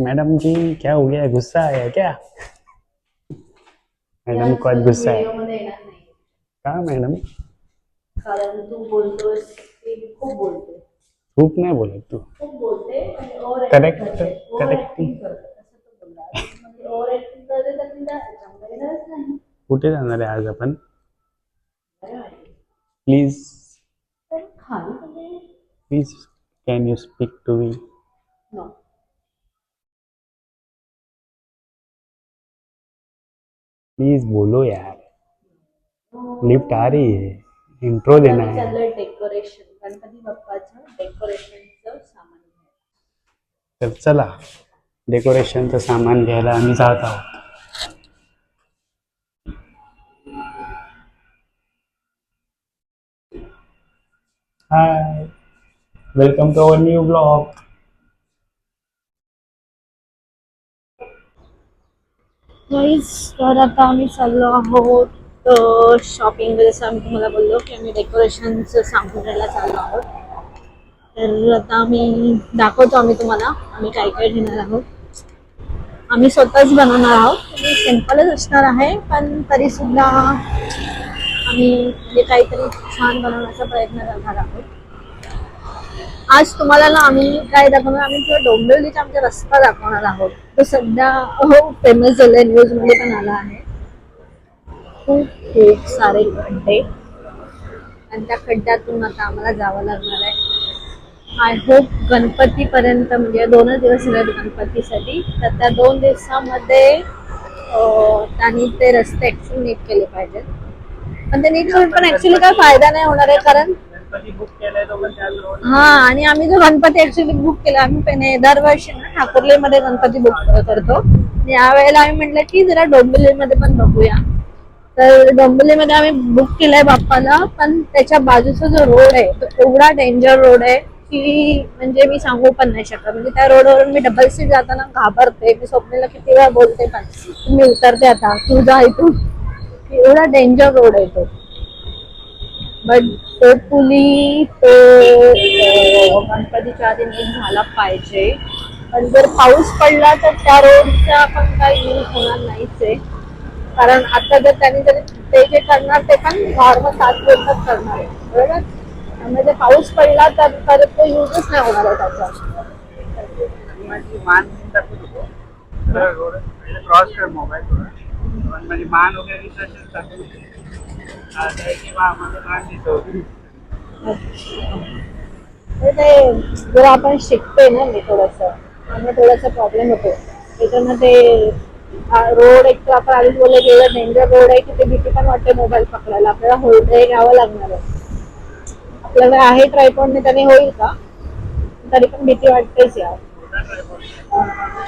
Madam जी क्या हो गया? गुस्सा आया क्या? मॅडम को आज गुस्सा आहे व्हिडिओमध्ये येणार नाही का मॅडम? कारण तू बोलतोस ते खूप बोलते खूप नाही बोलत तू। खूप बोलते आणि over Correct, over correct. Acting करते असं तो बोलला म्हणजे ओव्हर ऍक्टिंग करते तर तिला याच्यामध्ये येणारच नाही कुठे जाणार आहे आज आपण बरं वाटेल. प्लीज तर खाली म्हणजे please can you speak to me please बोलो यार। लिफ्ट आ रही है। इंट्रो देना है। डेकोरेशन। गणपती बाप्पाचं डेकोरेशनचं सामान घ्यायला. तर चला। डेकोरेशनचं सामान घ्यायला आम्ही जात आहोत hi welcome to our new blog तर आता आम्ही चाललो आहोत शॉपिंग जसं आम्ही तुम्हाला बोललो की आम्ही डेकोरेशनचं सांगून घ्यायला चाललो आहोत. तर आता आम्ही दाखवतो आम्ही तुम्हाला आम्ही काय काय घेणार आहोत. आम्ही स्वतःच बनवणार आहोत. म्हणजे सिम्पलच असणार आहे पण तरीसुद्धा आम्ही म्हणजे काहीतरी छान बनवण्याचा प्रयत्न करणार आहोत. आज तुम्हाला ना आम्ही काय दाखवणार? आम्ही तुला डोंबिवलीचा आमचा रस्ता दाखवणार आहोत. तो सध्या हो फेमस झालाय. न्यूजमध्ये पण आला आहे. खूप खूप सारे खड्डे. आणि त्या खड्ड्यातून आता आम्हाला जावं लागणार आहे. आय होप गणपतीपर्यंत म्हणजे दोनच दिवस आहेत गणपतीसाठी. तर त्या दोन दिवसामध्ये त्यांनी ते रस्ते ऍक्च्युली नीट केले पाहिजेत. पण ते नीट करून पण ऍक्च्युली काय फायदा नाही होणार आहे कारण गणपती बुक केलाय हा आणि आम्ही जो गणपती ऍक्च्युली बुक केला आम्ही पहिले दरवर्षी ना ठाकुर्लीमध्ये गणपती बुक करतो आणि यावेळेला आम्ही म्हटलं की जरा डोंबिवलीमध्ये पण बघूया. तर डोंबिवलीमध्ये आम्ही बुक केलाय बाप्पाला पण त्याच्या बाजूचा जो रोड आहे तो एवढा डेंजर रोड आहे की म्हणजे मी सांगू पण नाही शकत. म्हणजे त्या रोडवरून मी डबल सीट जाताना घाबरते. मी स्वप्नेला किती वेळा बोलते पण मी उतरते आता तू जा इथून. एवढा डेंजर रोड आहे तो. बट होपफुली तो गणपतीच्या आधी नीट झाला पाहिजे. पण जर पाऊस पडला तर त्या रोडचा पण काही यूज होणार नाहीच आहे. कारण आता जर त्यांनी जर ते जे करणार ते पण नॉर्मल सात दिवसात करणार आहे. बरोबर? त्यामुळे जर पाऊस पडला तर परत तो यूजच नाही होणार आहे त्याचा. माझी मान क्रॉस कर मोबाईल माझी मान वगैरे ते जर आपण शिकतोय ना मी थोडस त्यामुळे थोडासा प्रॉब्लेम होतो त्याच्यामध्ये रोड एक तर आपण आधीच बोलले गेलं डेंजर रोड आहे की ते भीती पण वाटते मोबाईल पकडायला. आपल्याला होल्ड घ्यावं लागणार आहे. आपल्याला आहे ट्रायपॉडने त्याने होईल का? तरी पण भीती वाटतेच यार.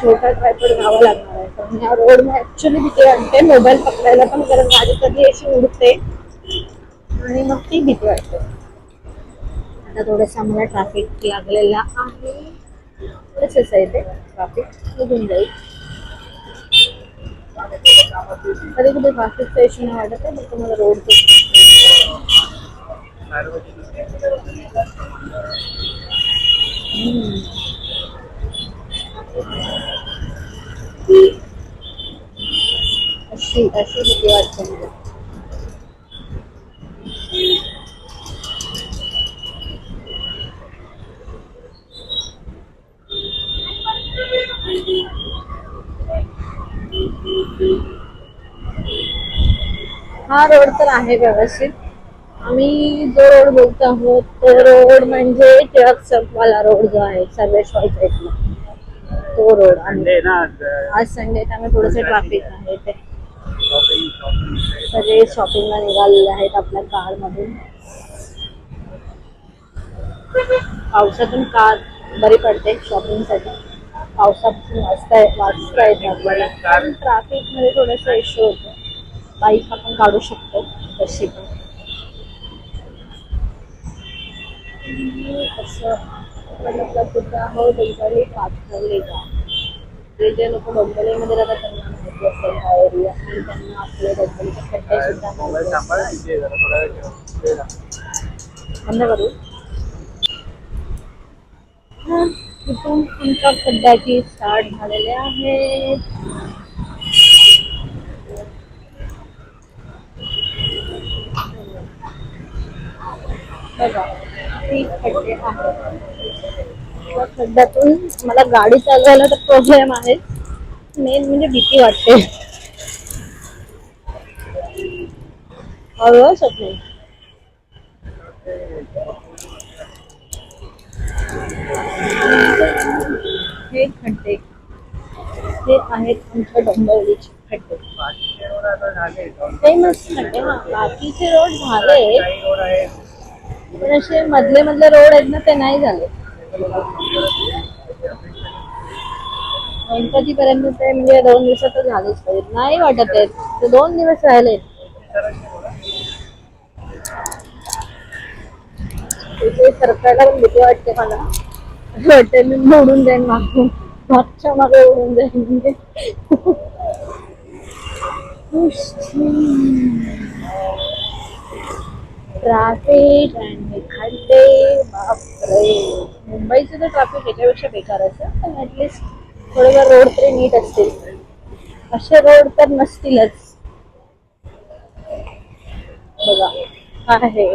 छोटा ट्रायपॉड घ्यावा लागणार आहे. पण ह्या रोड ऍक्च्युली भीती वाटते. मोबाईल पकडायला पण कारण माझी कधी अशी उडते आणि मग ती भीती वाटते आता थोडंसं आम्हाला ट्रॅफिक लागलेला आहे थोडंसंच आहे ते ट्रॅफिक निघून जाईल कधी कुठे ट्रॅफिकचा इश्यू नाही वाटत आहे फक्त मला रोड अशी अशी भीती वाटते हा रोड तर आहे व्यवस्थित. आम्ही जो रोड बोलतो आहोत तो रोड म्हणजे टिळक चौकवाला रोड जो आहे सर्वेश्वरचा इथला तो रोड ना? आज संडे त्यामुळे थोडंसं ट्रॅफिक आहे. ते सगळे शॉपिंगला निघालेले आहेत आपल्या कार मधून पावसातून कार बरी पडते शॉपिंगसाठी पावसापासून वाचता वाचता येतं आपल्याला ट्रॅफिकमध्ये थोडंसं इश्यू होतो. बाईक आपण काढू शकतो तशी पण असं आपण आपलं कुठं आहोत त्यांच्याकडे पाठवले जा लोक डोंबिवलीमध्ये राहतात त्यांना माहिती असेल हा एरिया आणि त्यांना आपले डोंबिवलीचे खड्डे सुद्धा मोबाईल माहिती सांभाळ असतात. तिथे जरा थोडा वेळ ठेव. वेळ लागतो. बंद करू हा इथून आमच्या खड्ड्याची स्टार्ट झालेले आहेत खड्ड्यातून मला गाडी चालवायला तर प्रॉब्लेम आहे. मेन म्हणजे भीती वाटते. हे खड्डे. हे आहेत आमच्या डोंबिवलीचे खड्डे. ते मस्त खड्डे बाकीचे रोड झाले. काही पण असे मधले मधले रोड आहेत ना ते नाही झाले. गणपती पर्यंत ते म्हणजे दोन दिवसात झालेच पाहिजे. नाही वाटत आहेत ते दोन दिवस राहिले. सरकारला पण भीती वाटते मला. वाटते मी मोडून जाईन मागून. मागच्या मागे उडून जाईन म्हणजे. ट्रॅफिक आणि खड्डे बापरे. मुंबईचं तर ट्रॅफिक याच्यापेक्षा बेकार असतं पण ऍटलिस्ट थोडेफार रोड तरी नीट असतील. असे रोड तर नसतीलच. बघा आहे.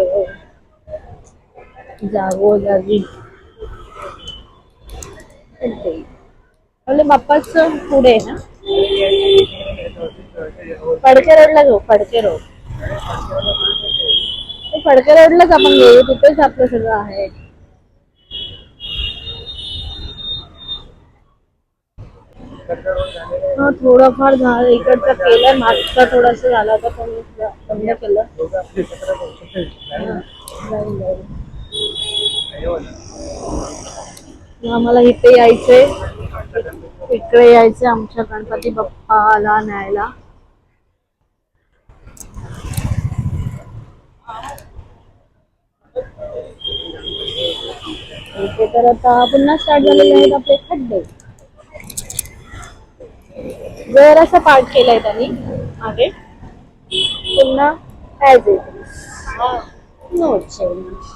खड्डे आपल्या बाप्पाच पुढे ना? फडके रोडला जाऊ फडके रोड फडके रोडलाच आपण घेऊ तिथेच आपलं सगळं आहे. हा थोडंफार झालं इकडचं केलं मागचा थोडस झाला होता पण बंद केलं. जाईल, जाईल. आम्हाला इथे यायचंय. इकडे यायचंय आमच्या गणपती बाप्पाला न्यायला. ओके तर आता पुन्हा स्टार्ट झालेले आहेत आपले खड्डे. जर असा पार्ट केलाय त्यांनी. मागे. पुन्हा ऍज इट नो चेंज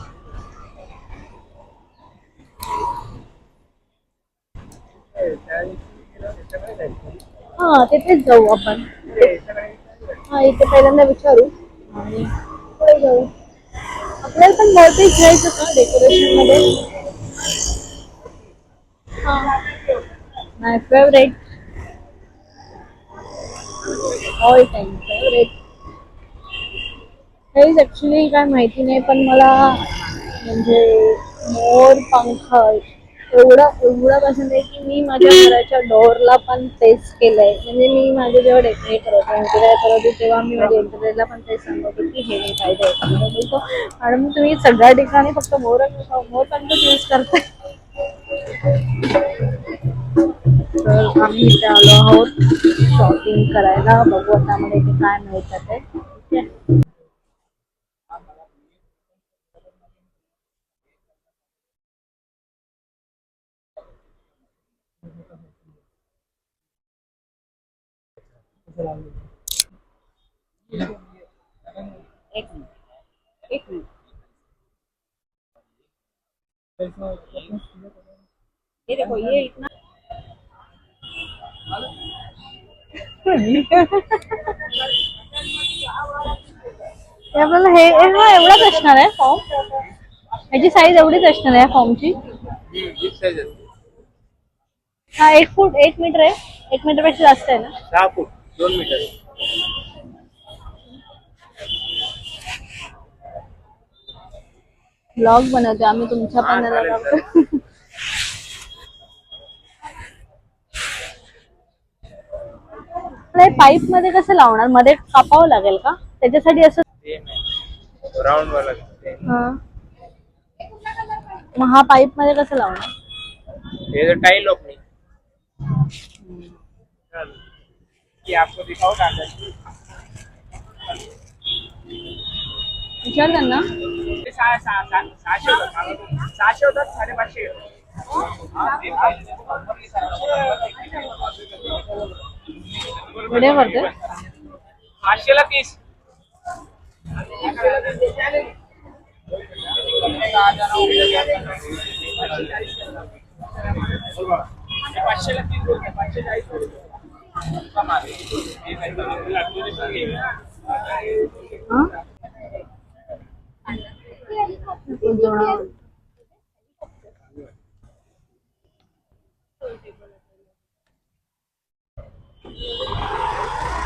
हा तिथेच जाऊ आपण. हा इथे पहिल्यांदा विचारू. आणि पुढे जाऊ. आपल्याला पण बहुतेक घ्यायचं का डेकोरेशनमध्ये. My favourite all time favourite has actually काय माहिती नाही पण मला म्हणजे मोर पंख एवढा एवढा पसंत आहे की मी माझ्या घराच्या डोअरला पण तेच केलंय. म्हणजे मी माझं जेव्हा डेकोरेट करतो इंटेरियर करत होते तेव्हा मी माझ्या इंटेरियरला पण तेच सांगतो की हे नाही पाहिजे. मॅडम तुम्ही सगळ्या ठिकाणी फक्त मोर मोर पंख यूज करताय. तर आम्ही इथे आलो आहोत. शॉपिंग करायला. बघू आता आम्हाला इथे काय मिळतं ते. ठीक आहे? एक मिनिट एक मिनिट ये देखो ये इतना हे आपल्याला हे एवढाच असणार आहे फॉर्म याची साईज एवढीच असणार आहे फॉर्मची हा एक फूट एक मीटर आहे एक मीटरपेक्षा जास्त आहे ना दहा फूट दोन मीटर ब्लॉग बनवतो आम्ही तुमच्या हा, पण चालेल, पाईपमध्ये कसं लावणार? मध्ये कापावं लागेल का? त्याच्यासाठी असं राऊंड हा. मग हा पाईपमध्ये कसं लावणार? Tile opening. आपको दिखाओ विचार त्यांना सहाशे होतात. साडेपाचशे व्हिडिओ करते पाचशेला तीस. पाचशेला तीस बोलते पाचशे चाळीस हा?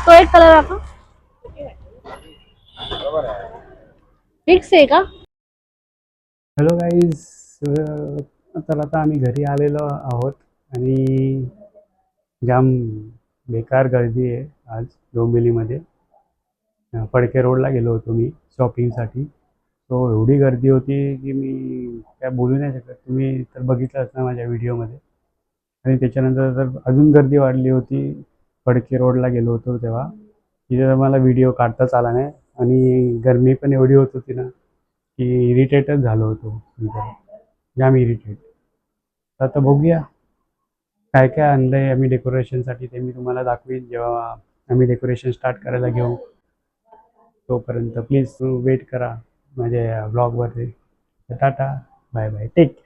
तो एक कलर आता फिक्स आहे का? हॅलो गाईज तर आता आम्ही घरी आलेलो आहोत आणि जाम बेकार गर्दी आहे आज डोंबिवलीमध्ये. फडके रोडला गेलो होतो मी शॉपिंगसाठी सो एवढी गर्दी होती की मी काय बोलू नाही शकत. तुम्ही तर बघितलं असणार माझ्या व्हिडिओमध्ये आणि त्याच्यानंतर तर अजून गर्दी वाढली होती. फडके रोडला गेलो होतो तेव्हा. तिथे तर मला व्हिडिओ काढताच आला नाही. आणि गरमी पण एवढी होत होती ना की इरिटेटच झालो होतो जाम इरिटेट तर आता बघूया. काय काय आणलं आहे आम्ही डेकोरेशनसाठी ते मी तुम्हाला दाखवीन जेव्हा आम्ही डेकोरेशन स्टार्ट करायला घेऊ. तोपर्यंत प्लीज वेट करा माझ्या ब्लॉगवरती टाटा बाय बाय टेक